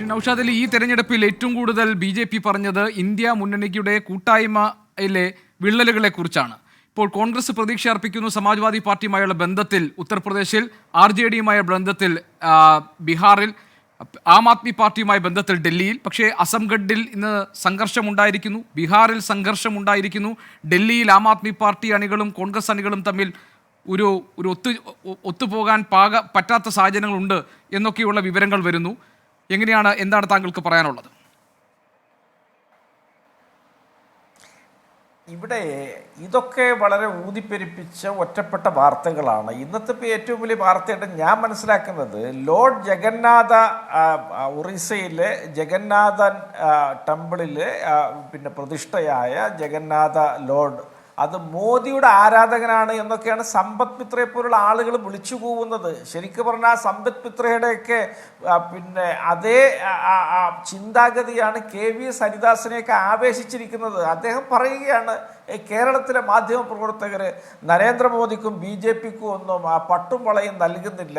ശ്രീ നൌഷാദ് അലി ഈ തെരഞ്ഞെടുപ്പിൽ ഏറ്റവും കൂടുതൽ ബി ജെ പി പറഞ്ഞത് ഇന്ത്യ മുന്നണിയുടെ കൂട്ടായ്മയിലെ വിള്ളലുകളെ കുറിച്ചാണ് ഇപ്പോൾ കോൺഗ്രസ് പ്രതീക്ഷ അർപ്പിക്കുന്നു സമാജ്വാദി പാർട്ടിയുമായുള്ള ബന്ധത്തിൽ ഉത്തർപ്രദേശിൽ ആർ ജെ ഡിയുമായ ബന്ധത്തിൽ ബീഹാറിൽ ആം ആദ്മി പാർട്ടിയുമായി ബന്ധത്തിൽ ഡൽഹിയിൽ. പക്ഷേ അസംഗഡിൽ ഇന്ന് സംഘർഷമുണ്ടായിരിക്കുന്നു ബീഹാറിൽ സംഘർഷമുണ്ടായിരിക്കുന്നു ഡൽഹിയിൽ ആം ആദ്മി പാർട്ടി അണികളും കോൺഗ്രസ് അണികളും തമ്മിൽ ഒരു ഒരു ഒത്തു ഒത്തുപോകാൻ പാക പറ്റാത്ത സാഹചര്യങ്ങളുണ്ട് എന്നൊക്കെയുള്ള വിവരങ്ങൾ വരുന്നു. എങ്ങനെയാണ് എന്താണ് താങ്കൾക്ക് പറയാനുള്ളത്? ഇവിടെ ഇതൊക്കെ വളരെ ഊതിപ്പെരിപ്പിച്ച ഒറ്റപ്പെട്ട വാർത്തകളാണ്. ഇന്നത്തെ ഇപ്പോൾ ഏറ്റവും വലിയ വാർത്തയായിട്ട് ഞാൻ മനസ്സിലാക്കുന്നത് ലോർഡ് ജഗന്നാഥ ഒറീസയിലെ ജഗന്നാഥൻ ടെമ്പിളിൽ പിന്നെ പ്രതിഷ്ഠയായ ജഗന്നാഥ ലോർഡ് അത് മോദിയുടെ ആരാധകനാണ് എന്നൊക്കെയാണ് സമ്പത് മിത്രയെ പോലുള്ള ആളുകൾ വിളിച്ചു പോകുന്നത് ശരിക്കും പറഞ്ഞാൽ സമ്പത് മിത്രയുടെയൊക്കെ പിന്നെ അതേ ചിന്താഗതിയാണ് കെ വി എസ് ഹരിദാസിനെയൊക്കെ ആവേശിച്ചിരിക്കുന്നത്. അദ്ദേഹം പറയുകയാണ് കേരളത്തിലെ മാധ്യമ പ്രവർത്തകർ നരേന്ദ്രമോദിക്കും ബി ജെ പിക്കും ഒന്നും ആ പട്ടും വളയും നൽകുന്നില്ല.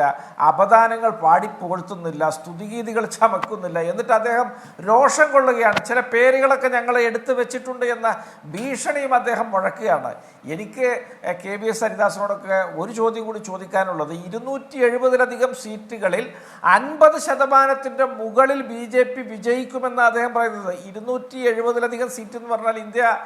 അപദാനങ്ങൾ പാടിപ്പുകഴ്ത്തുന്നില്ല സ്തുതിഗീതികൾ ചമക്കുന്നില്ല. എന്നിട്ട് അദ്ദേഹം രോഷം കൊള്ളുകയാണ്. ചില പേരുകളൊക്കെ ഞങ്ങളെ എടുത്തു വെച്ചിട്ടുണ്ട് എന്ന ഭീഷണിയും അദ്ദേഹം മുഴക്കുകയാണ് എനിക്ക് കെ വി എസ് ഹരിദാസിനോടൊക്കെ ഒരു ചോദ്യം കൂടി ചോദിക്കാനുള്ളത്. ഇരുന്നൂറ്റി എഴുപതിലധികം സീറ്റുകളിൽ അൻപത് ശതമാനത്തിന്റെ മുകളിൽ ബി ജെ പി വിജയിക്കുമെന്ന് അദ്ദേഹം പറയുന്നത്. ഇരുന്നൂറ്റി എഴുപതിലധികം സീറ്റ് എന്ന് പറഞ്ഞാൽ ഇന്ത്യ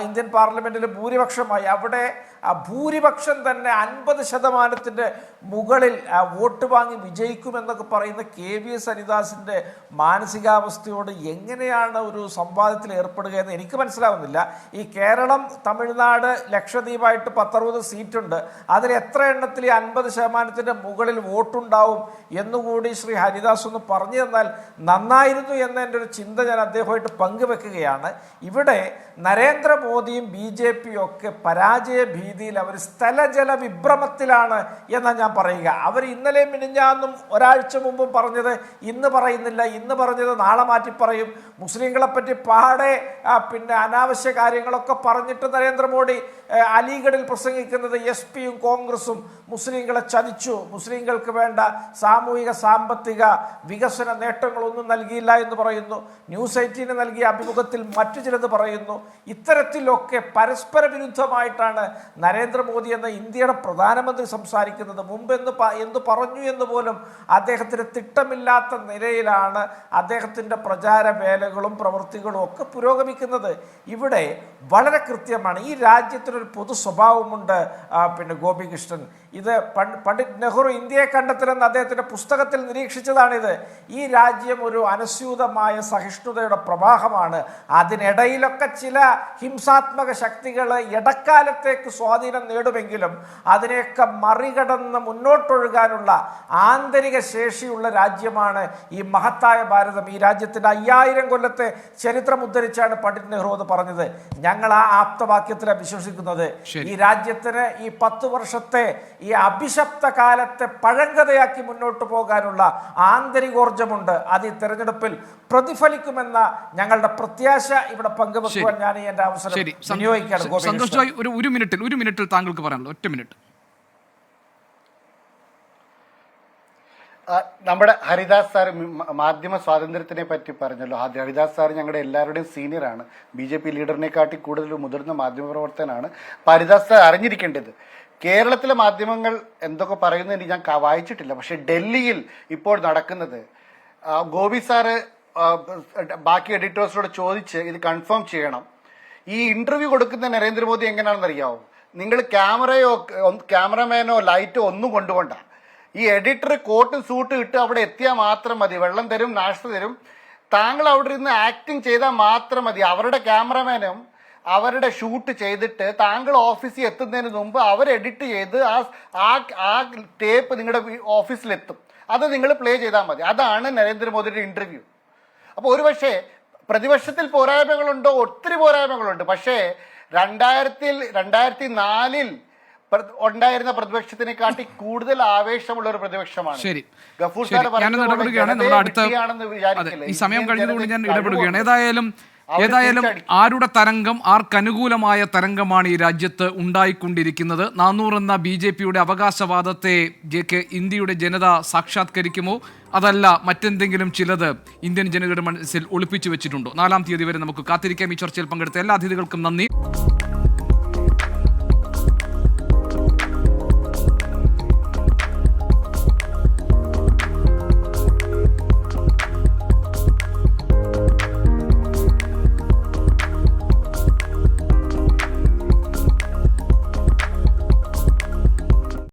ഇന്ത്യൻ പാർലമെന്റിൽ ഭൂരിപക്ഷമായി. അവിടെ ആ ഭൂരിപക്ഷം തന്നെ അൻപത് ശതമാനത്തിന്റെ മുകളിൽ വോട്ട് വാങ്ങി വിജയിക്കുമെന്നൊക്കെ പറയുന്ന കെ വി എസ് ഹരിദാസിന്റെ മാനസികാവസ്ഥയോട് എങ്ങനെയാണ് ഒരു സംവാദത്തിൽ ഏർപ്പെടുക എന്ന് എനിക്ക് മനസ്സിലാവുന്നില്ല. ഈ കേരളം തമിഴ്നാട് ലക്ഷദ്വീപായിട്ട് പത്തറുപത് സീറ്റുണ്ട്. അതിൽ എത്ര എണ്ണത്തിൽ ഈ അൻപത് ശതമാനത്തിന്റെ മുകളിൽ വോട്ടുണ്ടാവും എന്നുകൂടി ശ്രീ ഹരിദാസ് ഒന്ന് പറഞ്ഞു തന്നാൽ നന്നായിരുന്നു എന്ന എന്റെ ഒരു ചിന്ത ഞാൻ അദ്ദേഹമായിട്ട് പങ്കുവെക്കുകയാണ്. ഇവിടെ നരേന്ദ്രമോദിയും ബി ജെ പിയും ഒക്കെ പരാജയ ഭീതിയിൽ അവർ സ്ഥലജല വിഭ്രമത്തിലാണ് എന്നാണ് ഞാൻ പറയുക. അവർ ഇന്നലെ മിനിഞ്ഞാന്നും ഒരാഴ്ച മുമ്പും പറഞ്ഞത് ഇന്ന് പറയുന്നില്ല ഇന്ന് പറഞ്ഞത് നാളെ മാറ്റി പറയും. മുസ്ലിങ്ങളെ പറ്റി പാടെ പിന്നെ അനാവശ്യ കാര്യങ്ങളൊക്കെ പറഞ്ഞിട്ട് നരേന്ദ്രമോദി അലിഗഡിൽ പ്രസംഗിക്കുന്നത് എസ് പിയും കോൺഗ്രസും മുസ്ലിങ്ങളെ ചതിച്ചു. മുസ്ലിങ്ങൾക്ക് വേണ്ട സാമൂഹിക സാമ്പത്തിക വികസന നേട്ടങ്ങളൊന്നും നൽകിയില്ല എന്ന് പറയുന്നു. ന്യൂസ് എയ്റ്റീന് നൽകിയ അഭിമുഖത്തിൽ മറ്റു ചിലത് പറയുന്നു. ഇത്തരത്തിലൊക്കെ പരസ്പര വിരുദ്ധമായിട്ടാണ് നരേന്ദ്രമോദി എന്ന ഇന്ത്യയുടെ പ്രധാനമന്ത്രി സംസാരിക്കുന്നത്. മുമ്പ് എന്ന് എന്ത് പറഞ്ഞു എന്ന് പോലും അദ്ദേഹത്തിന് തിട്ടമില്ലാത്ത നിലയിലാണ് അദ്ദേഹത്തിന്റെ പ്രചാര വേലകളും പ്രവൃത്തികളും ഒക്കെ പുരോഗമിക്കുന്നത്. ഇവിടെ വളരെ കൃത്യമാണ്. ഈ രാജ്യത്തിനൊരു പൊതു സ്വഭാവമുണ്ട് പിന്നെ ഗോപികൃഷ്ണൻ. ഇത് പണ്ഡിറ്റ് നെഹ്റു ഇന്ത്യയെ കണ്ടെത്തലെന്ന് അദ്ദേഹത്തിന്റെ പുസ്തകത്തിൽ നിരീക്ഷിച്ചതാണിത്. ഈ രാജ്യം ഒരു അനസ്യൂതമായ സഹിഷ്ണുതയുടെ പ്രവാഹമാണ്. അതിനിടയിലൊക്കെ ചില ഹിംസാത്മക ശക്തികൾ ഇടക്കാലത്തേക്ക് സ്വാധീനം നേടുമെങ്കിലും അതിനെയൊക്കെ മറികടന്ന് മുന്നോട്ടൊഴുകാനുള്ള ആന്തരിക ശേഷിയുള്ള രാജ്യമാണ് ഈ മഹത്തായ ഭാരതം. ഈ രാജ്യത്തിന്റെ അയ്യായിരം കൊല്ലത്തെ ചരിത്രം ഉദ്ധരിച്ചാണ് പണ്ഡിറ്റ് നെഹ്റു എന്ന് പറഞ്ഞത്. ഞങ്ങൾ ആ ആപ്തവാക്യത്തിലാണ് വിശ്വസിക്കുന്നത് ഈ രാജ്യത്തിന് ഈ പത്ത് വർഷത്തെ ഈ അഭിശപ്ത കാലത്തെ പഴങ്കതയാക്കി മുന്നോട്ട് പോകാനുള്ള ആന്തരികോർജമുണ്ട്. അത് ഈ തെരഞ്ഞെടുപ്പിൽ പ്രതിഫലിക്കുമെന്ന ഞങ്ങളുടെ പ്രത്യാശ ഇവിടെ പങ്കുവെക്കുവാൻ ഞാൻ ഈ എന്റെ അവസരം വിനിയോഗിക്കുകയാണ് സന്തോഷ് ഒരു ഒരു മിനിറ്റിൽ ഒരു മിനിറ്റിൽ താങ്കൾക്ക് പറയാനുള്ളത്. ഒറ്റ മിനിറ്റ്. നമ്മുടെ ഹരിദാസ് സാർ മാധ്യമ സ്വാതന്ത്ര്യത്തിനെ പറ്റി പറഞ്ഞല്ലോ. ഹരിദാസ് സാർ ഞങ്ങളുടെ എല്ലാവരുടെയും സീനിയറാണ് ബി ജെ പി ലീഡറിനെ കാട്ടി കൂടുതൽ മുതിർന്ന മാധ്യമപ്രവർത്തകനാണ്. അപ്പൊ ഹരിദാസ് സാർ അറിഞ്ഞിരിക്കേണ്ടത് കേരളത്തിലെ മാധ്യമങ്ങൾ എന്തൊക്കെ പറയുന്നു പറയുന്നതിന് ഞാൻ വായിച്ചിട്ടില്ല. പക്ഷെ ഡൽഹിയിൽ ഇപ്പോൾ നടക്കുന്നത് ഗോപി സാറ് ബാക്കി എഡിറ്റേഴ്സിനോട് ചോദിച്ച് ഇത് കൺഫേം ചെയ്യണം. ഈ ഇന്റർവ്യൂ കൊടുക്കുന്ന നരേന്ദ്രമോദി എങ്ങനെയാണെന്ന് അറിയാവോ നിങ്ങൾ ക്യാമറയോ ക്യാമറമാനോ ലൈറ്റോ ഒന്നും കൊണ്ടുപോണ്ട. ഈ എഡിറ്റർ കോട്ട് സൂട്ടും ഇട്ട് അവിടെ എത്തിയാൽ മാത്രം മതി. വെള്ളം തരും നാഷ്ത തരും. താങ്കൾ അവിടെ ഇരുന്ന് ആക്ടിങ് ചെയ്താൽ മാത്രം മതി. അവരുടെ ക്യാമറമാനും അവരുടെ ഷൂട്ട് ചെയ്തിട്ട് താങ്കൾ ഓഫീസിൽ എത്തുന്നതിന് മുമ്പ് അവർ എഡിറ്റ് ചെയ്ത് ആ ആ ടേപ്പ് നിങ്ങളുടെ ഓഫീസിലെത്തും അത് നിങ്ങൾ പ്ലേ ചെയ്താൽ മതി. അതാണ് നരേന്ദ്രമോദിയുടെ ഇന്റർവ്യൂ അപ്പോൾ ഒരുപക്ഷെ പ്രതിപക്ഷത്തിൽ പോരായ്മകളുണ്ടോ? ഒത്തിരി പോരായ്മകളുണ്ട്. പക്ഷേ രണ്ടായിരത്തിൽ രണ്ടായിരത്തി നാലിൽ ഉണ്ടായിരുന്ന പ്രതിപക്ഷത്തിനെ കാട്ടി കൂടുതൽ ആവേശമുള്ള ഒരു പ്രതിപക്ഷമാണ്. ശരി. ഗഫൂർ. ഈ സമയം കഴിഞ്ഞതുകൊണ്ട് ഞാൻ ഇടപെടുകയാണ്. ഏതായാലും ഏതായാലും ആരുടെ തരംഗം ആർക്കനുകൂലമായ തരംഗമാണ് ഈ രാജ്യത്ത് ഉണ്ടായിക്കൊണ്ടിരിക്കുന്നത്. നാനൂറ് എന്ന ബി ജെ പിയുടെ അവകാശവാദത്തെ ഇന്ത്യയുടെ ജനത സാക്ഷാത്കരിക്കുമോ? അതല്ല മറ്റെന്തെങ്കിലും ചിലത് ഇന്ത്യൻ ജനതയുടെ മനസ്സിൽ ഒളിപ്പിച്ചു വെച്ചിട്ടുണ്ടോ? നാലാം തീയതി വരെ നമുക്ക് കാത്തിരിക്കാം. ഈ ചർച്ചയിൽ പങ്കെടുത്ത എല്ലാ അതിഥികൾക്കും നന്ദി.